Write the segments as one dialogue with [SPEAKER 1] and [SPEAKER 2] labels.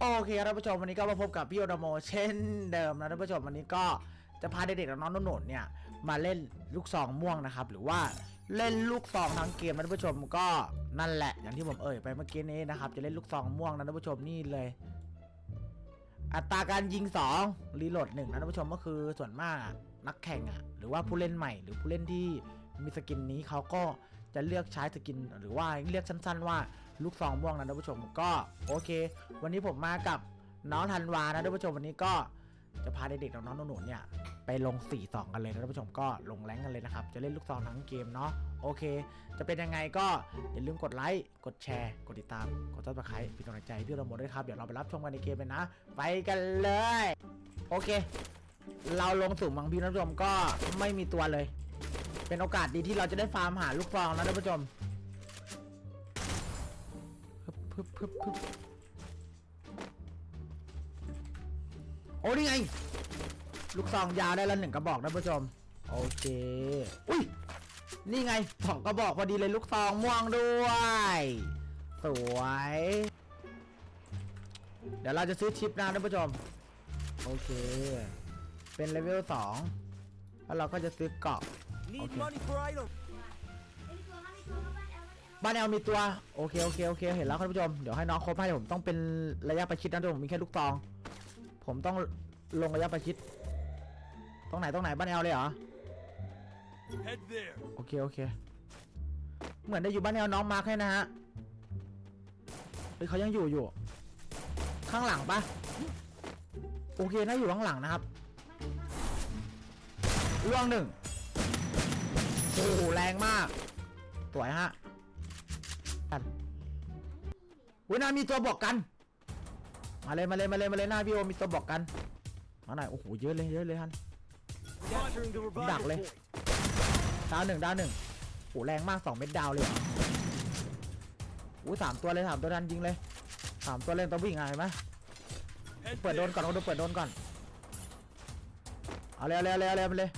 [SPEAKER 1] โอเคท่านผู้ชมวันนี้ก็มาพบกับพี่โอดโมเช่นเดิมนะท่านผู้ชมวันนี้ก็จะพาเด็กๆน้องๆหนูๆเนี่ยมาเล่นลูกซองม่วงนะครับ หรือว่าเล่นลูกซองทั้งเกมนะท่านผู้ชมก็นั่นแหละ อย่างที่ผมเอ่ยไปเมื่อกี้นี้นะครับ จะเล่นลูกซองม่วงนะท่านผู้ชมนี่เลย อัตราการยิง2รีโหลดหนึ่งนะท่านผู้ชมก็คือส่วนมากนักแข่งอะหรือว่าผู้เล่นใหม่ หรือผู้เล่นที่มีสกินนี้เขาก็จะเลือกใช้สกิน หรือว่าเรียกสั้น ๆ ว่า ลูกซองม่วงนะท่านผู้ชมก็โอเค วันนี้ผมมากับน้องธันวานะท่านผู้ชมวันนี้ก็จะพาเด็กๆน้องๆหนูๆเนี่ยไปลง4 2กันเลยนะท่านผู้ชมก็ลงแรงกันเลยนะครับ จะเล่นลูกซองทั้งเกมเนาะโอเค จะเป็นยังไงก็อย่าลืมกดไลค์กดแชร์ กดติดตาม กดซับสไครต์เป็นกำลังใจพี่เราหมดด้วยครับเดี๋ยวเราไปรับชมกันในเกมเลยนะ ไปกันเลย โอเค เราลงสู่มังพี่ท่านผู้ชมก็ไม่มีตัวเลย เป็นโอกาสดีที่เราจะได้ฟาร์มหาลูกซองนะท่านผู้ชม บพึบพึบพึบโอ้นี่ไง ลูกซองยาวได้ละหนึ่งกระบอกนะผู้ชม โอเค อุ้ย นี่ไงสองกระบอกพอดีเลยลูกซองม่วงด้วย สวย เดี๋ยวเราจะซื้อชิปนะท่านผู้ชม โอเค เป็นเลเวลสองแล้วเราก็จะซื้อเกาะ
[SPEAKER 2] Need money for item.
[SPEAKER 1] บ้านแอลมีตัวโอเคโอเคโอเคเห็นแล้วครับท่านผู้ชมเดี๋ยวให้น้องครบให้ผมต้องเป็นระยะประชิดนะทุกผมมีแค่ลูกซอง ผมต้องลงระยะประชิดตรงไหนตรงไหนบ้านแอลเลยเหรอ
[SPEAKER 2] Head there.
[SPEAKER 1] โอเคโอเค เหมือนได้อยู่บ้านแนวน้องมาร์คให้นะฮะเฮ้ยเขายังอยู่อยู่ ข้างหลังปะโอเคน่าอยู่ข้างหลังนะครับล่วงหนึ่งโอ้โหแรงมากสวยฮะ กันอุ้ยน่ามีตัวบอกกัน มาเลยมาเลยมาเลยมาเลยหน้าพี่โอมีตัวบอกกัน มาหน่อยโอ้โหเยอะเลยเยอะเลยฮัน
[SPEAKER 2] Capturing the revival
[SPEAKER 1] Đặc lên.
[SPEAKER 2] point.
[SPEAKER 1] ดาวหนึ่งดาวหนึ่งโหแรงมากสองเม็ดดาวเลยเหรออู้สามตัวเลยสามตัวดันยิงเลยสามตัวเล่นตัววิ่งไงเห็นไหม
[SPEAKER 2] Head
[SPEAKER 1] เปิดโดน
[SPEAKER 2] there.
[SPEAKER 1] ก่อนเอาดูเปิดโดนก่อนเอาเลยเอาเลยเอาเลยเอาเลยเอาเลย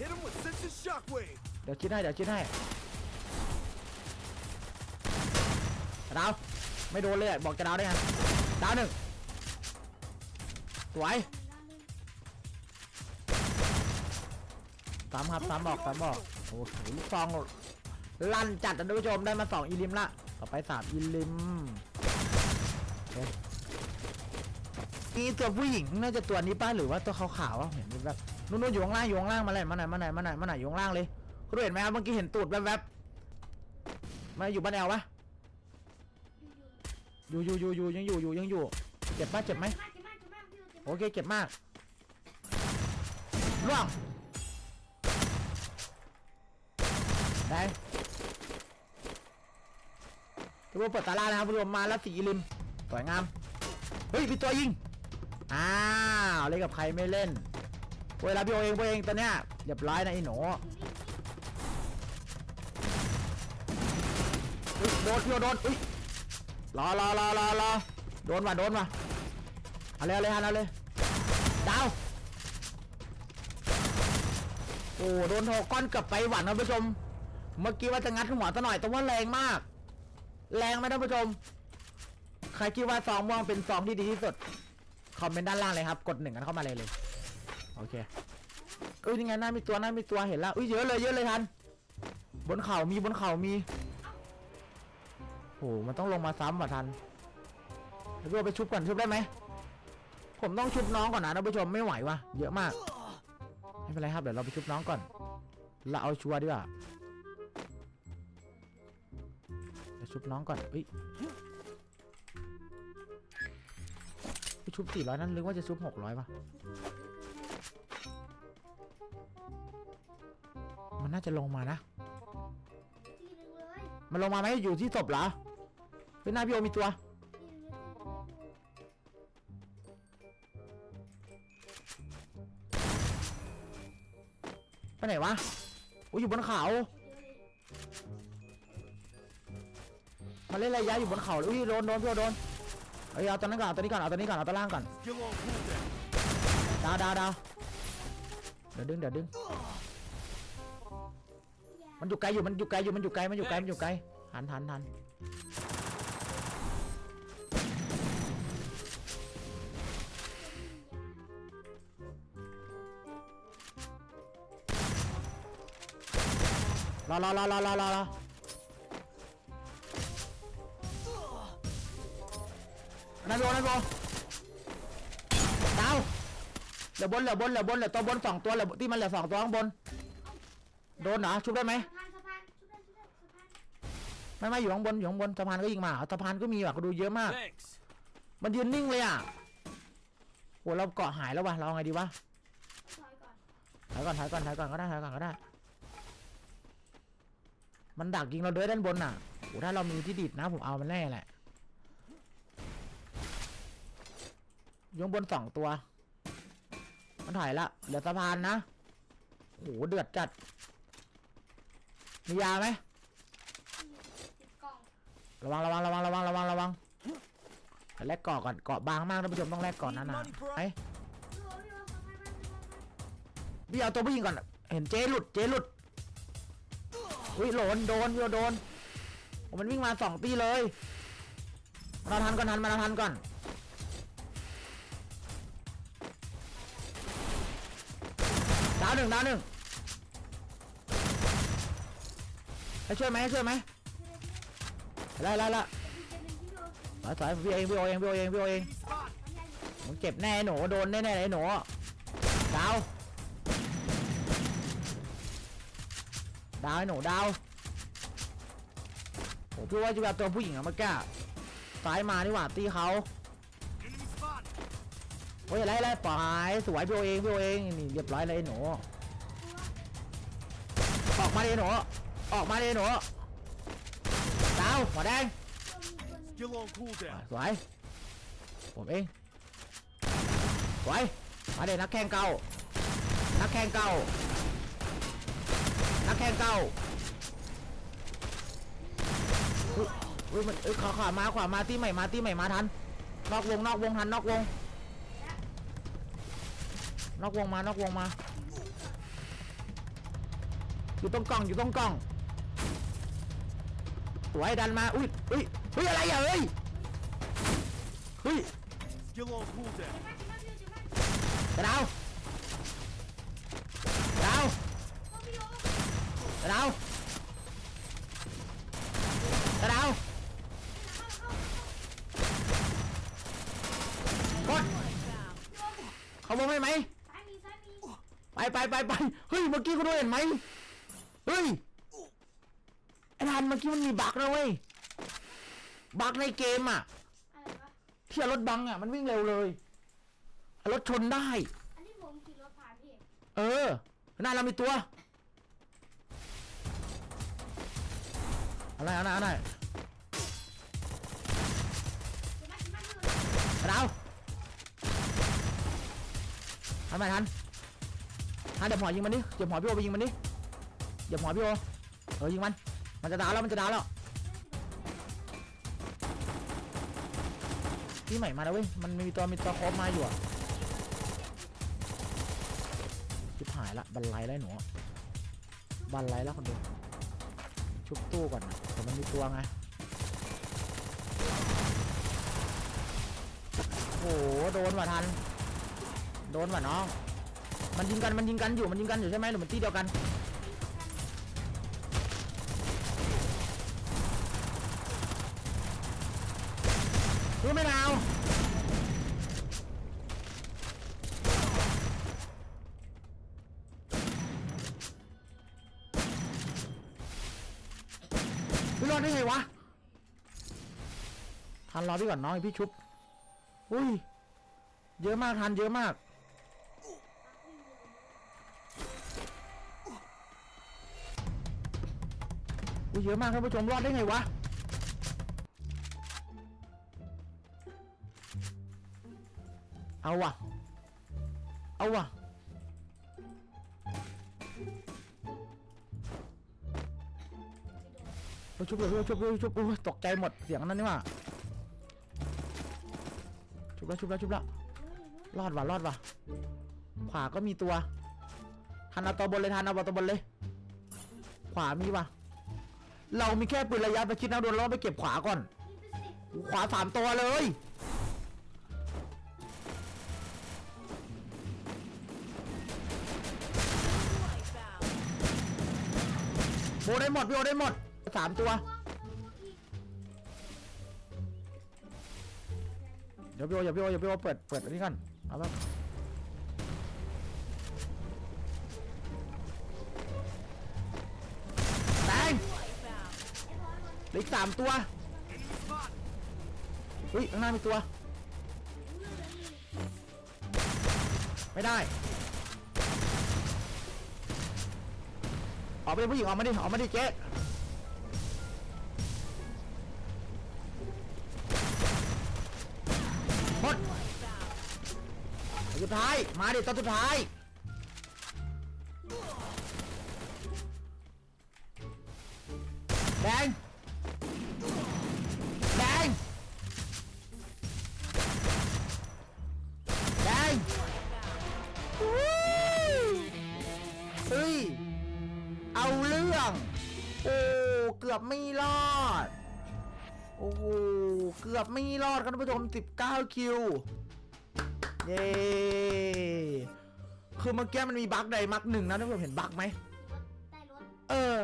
[SPEAKER 2] Hit him with sensitive shockwave.
[SPEAKER 1] เดี๋ยวคิดให้เดี๋ยวคิดให้ ดาวไม่โดนเลยบอกจะดาวได้ไงดาวหนึ่งสวยสามครับสามบอกสามบอกโอ้โหลูกซองลั่นจัดนะท่านผู้ชมได้มาสองอีลิมละต่อไปสามอีลิมโอเคนี่ตัวผู้หญิงน่าจะตัวนี้ป้าหรือว่าตัวขาวๆอะเห็นแบบนู่นๆอยู่ข้างล่างอยู่ข้างล่างมาเลยมาไหนมาไหนมาไหนมาไหนอยู่ข้างล่างเลยคุณเห็นไหมครับเมื่อกี้เห็นตูดแวบๆมาอยู่บ้านแอลปะ อยู่อยู่อยู่อยู่ยังอยู่อยู่ยังอยู่ เจ็บปะเจ็บไหมโอเคเก็บมากล่วงได้ทุกคนเปิดตาล่านะครับผู้ชมมาแล้วสีริมสวยงามเฮ้ยพี่ตัวยิงอ้าวเล่นกับใครไม่เล่นเวลาพี่โอเองพี่โอเองตัวเนี้ยเรียบร้อยนะไอ้หนูอุ๊ยโดนพี่โอโดนอุ้ย รอรอรอรอรอโดนว่ะโดนว่ะเอาเลยเอาเลยเอาเลยดาวโอ้โดนโทก้อนกลับไปหวันท่านผู้ชม เมื่อกี้ว่าจะงัดหัวซะหน่อยแต่ว่าแรงมาก แรงไหมท่านผู้ชม ใครคิดว่าซองม่วงเป็นซองที่ดีที่สุด คอมเมนต์ด้านล่างเลยครับ กดหนึ่งกันเข้ามาเลยเลย โอเคเอ้ยยังไงหน้ามีตัวหน้ามีตัวเห็นแล้วอุ้ยเยอะเลยเยอะเลยทัน บนเขามีบนเขามี โหมันต้องลงมาซ้ำว่ะทันเดี๋ยวพี่เอาไปชุบก่อนชุบได้ไหม ผมต้องชุบน้องก่อนนะท่านผู้ชมไม่ไหววะเยอะมากไม่เป็นไรครับเดี๋ยวเราไปชุบน้องก่อนเราเอาชัวร์ดีกว่าเดี๋ยวชุบน้องก่อนเฮ้ยไปชุบสี่ร้อยนั่นนึกว่าจะชุบหกร้อยป่ะมันน่าจะลงมานะมันลงมาไหมอยู่ที่ศพเหรอเฮ้ยหน้าพี่โอมีตัว ไปไหนวะโอ้ยอยู่บนเขามาเล่นระยะอยู่บนเขาเลยอุ้ยโดนโดนพี่โอโดนเอ้ยเอาตัวนั้นก่อนเอาตัวนี้ก่อนเอาตัวนี้ก่อนเอาตัวล่างก่อน
[SPEAKER 2] Skill on cooldown.
[SPEAKER 1] ดาวดาวดาวเดี๋ยวดึงเดี๋ยวดึง มันอยู่ไกลอยู่มันอยู่ไกลอยู่มันอยู่ไกลมันอยู่ไกลมันอยู่ไกลหันหันหัน รอรอรอรอรอรอนั่นโบนั่นโบดาวเหลือบนเหลือบนเหลือบนเหลือตัวบนสองตัวเหลือที่มันเหลือสองตัวข้างบน โดนเหรอชุบได้ไหม
[SPEAKER 3] สะพานสะพานชุบได้ชุบได้สะพาน
[SPEAKER 1] ไม่ไม่อยู่ข้างบนอยู่ข้างบนสะพานก็ยิงมาสะพานก็มีว่ะก็ดูเยอะมาก มันยืนนิ่งเลยอะโหเราเกาะหายแล้ววะเราเอาไงดีวะ
[SPEAKER 3] ถอยก่อน
[SPEAKER 1] ถอยก่อนถอยก่อนถอยก่อนก็ได้ถอยก่อนก็ได้ มันดักยิงเราเดินด้านบนน่ะโหถ้าเรามีที่ดิดนะผมเอามันแน่แหละอยข้างบนสองตัว มันถอยละเหลือสะพานนะโหเดือดจัด มียาไหม
[SPEAKER 3] ติดกล่อง
[SPEAKER 1] ระวังระวังระวังระวังระวังระวังแลกเกาะก่อนเกาะบางมากท่านผู้ชมต้องแลกเกาะนั้นนะไอ้
[SPEAKER 3] พี่โอพี่โอสะพานไปสะพานไป
[SPEAKER 1] พี่เอาตัวผู้หญิงก่อน เห็นเจ๊หลุดเจ๊หลุด อุ้ยโหลนโดนพี่เอาโดนโอ้มันวิ่งมาสองตีเลยมาทันก่อนทันมาทันก่อนดาวหนึ่งดาวหนึ่งให้ช่วยไหมให้ช่วยไหมไล่ไล่ละ
[SPEAKER 3] พี่เจนพี่โอ
[SPEAKER 1] สอยสอยพี่เองพี่โอเองพี่โอเองพี่โอเอง
[SPEAKER 2] Spot.
[SPEAKER 1] มึงเจ็บแน่ไอ้หนูโดนแน่ๆเลยไอ้หนูดาวาวไอ้หนูดาวโอ้พี่ว่าจะแบบตัวผู้หญิงอะเมื่อกี้ซ้ายมานี่หว่าตีเขา
[SPEAKER 2] Enemy spot.
[SPEAKER 1] โอ้ยอะไรอะไรปล่อยสวยพี่โอเองพี่โอเองนี่เรียบร้อยเลยไอ้หนูออกมาเลยไอ้หนูออกมาเลยไอ้หนูดาวหัวแดง
[SPEAKER 2] Skill on cooldown.
[SPEAKER 1] สวยผมเองสวยมาเด็นักแข่งเก่านักแข่งเก่า นักแข่งเก่าอุ๊ยอุ้ยมันเอ้ยขวาขวามาขวามาที่ใหม่มาที่ใหม่มาทัน นอกวงนอกวงทันนอกวง นอกวงมานอกวงมา อยู่ตรงกล่องอยู่ตรงกล่องสวยดันมา อุ้ยอุ้ยอุ้ยอะไรอะเอ้ยเฮ้ย
[SPEAKER 2] Skill on cooldown.
[SPEAKER 1] กระดาวกระดาว กระดาวกระดาวกดเขาบอกไม่ไหม
[SPEAKER 3] ซ้ายมีซ้ายมี
[SPEAKER 1] ไปไปไปไปเฮ้ยเมื่อกี้คุณเห็นไหมเฮ้ยไอ้ทันเมื่อกี้มันมีบั๊กนะเว้ยบั๊กในเกมอะ
[SPEAKER 3] อะไรวะ
[SPEAKER 1] ที่เอารถบังอะมันวิ่งเร็วเลยเอารถชนได้
[SPEAKER 3] อันนี้ผมขี่รถผ่านพี่
[SPEAKER 1] เออ หน้าเรามีตัว อะไรอะไรอะไร
[SPEAKER 3] เดี๋ยวมาที่บ้านพี่โอ
[SPEAKER 1] เราทำไมทันทันเดี๋ยวหอยิงมันดิเดี๋ยวหมอพี่โอไปยิงมันดิเดี๋ยวหมอพี่โอเออยิงมัน มันจะดาวแล้วมันจะดาวแล้วพี่ใหม่มาแล้วเว้ย มันมีตัวมีตัวโคบมาอยู่อะชิบหายละ บันไลแล้วไอ้หนู บันไลแล้วคนเดียว ชุบตู้ก่อนนะแต่มันมีตัวไงโอ้โหโดนว่ะทัน โดนว่ะน้อง มันยิงกันมันยิงกันอยู่มันยิงกันอยู่ใช่ไหมหรือมันตีเดียวกัน รู้ไหมดา อดได้ไงวะ ทันรอพี่ก่อนน้องพี่ชุบ อุ้ย เยอะมากทันเยอะมากอุ้ยเยอะมากท่านผู้ชมรอดได้ไงวะ เอาวะเอาวะ ไปชุบเลยชุบเลยชุบเลยโอ้ยตกใจหมดเสียงนั้นนี่ว่าชุบแล้วชุบแล้วชุบแล้วรอดว่ะรอดว่ะขวาก็มีตัวทันเอาตัวบนเลยทันเอาตัวบนเลย ขวามีว่ะเรามีแค่ปืนระยะประชิดนะโดนเราไปเก็บขวาก่อน ขวาสามตัวเลยโบโอได้หมดพี่โอได้หมด สามตัว เดี๋ยวพี่โออย่าพี่โออย่าพี่โอเปิดเปิดอันนี้ก่อนเอาแบบแตงเหลืออีกสามตัวเฮ้ยข้างหน้ามีตัว ไม่ได้ ออกไปเป็นผู้หญิงออกมาดิออกมาดิเจ๊ มาดิตัวสุดท้าย แดง แดง แดงอุ้ยเฮ้ย เอาเรื่อง โอ้ เกือบไม่รอด โอ้โห เกือบไม่รอดครับท่านผู้ชม 19 คิว เย้คือเมื่อกี้มันมีบั๊กใดบั๊กหนึ่งนะท่านผู้ชมเห็นบั๊กไหม
[SPEAKER 3] ใต้รถ
[SPEAKER 1] เออ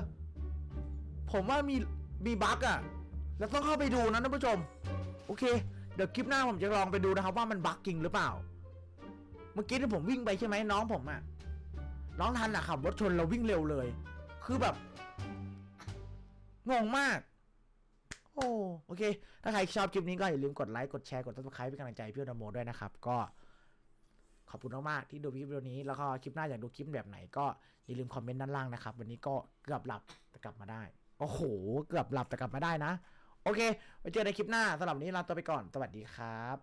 [SPEAKER 1] ผมว่ามีมีบั๊กอะแล้วต้องเข้าไปดูนะท่านผู้ชม โอเค เดี๋ยวคลิปหน้าผมจะลองไปดูนะครับ ว่ามันบั๊กจริงหรือเปล่า เมื่อกี้ที่ผมวิ่งไปใช่ไหมน้องผมอะน้องทันอะขับรถชนเราวิ่งเร็วเลย คือแบบงงมาก โอ้โอเค ถ้าใครชอบคลิปนี้ก็อย่าลืมกดไลค์ กดแชร์ กดติดตามเป็นกำลังใจพี่โนโมด้วยนะครับ ก็ ขอบคุณมากๆที่ดูคลิปวิดีโอนี้ แล้วก็คลิปหน้าอยากดูคลิปแบบไหนก็อย่าลืมคอมเมนต์ด้านล่างนะครับ วันนี้ก็เกือบหลับแต่กลับมาได้ โอ้โห เกือบหลับแต่กลับมาได้นะ โอเค ไว้เจอในคลิปหน้าสำหรับวันนี้ลาตัวไปก่อน สวัสดีครับ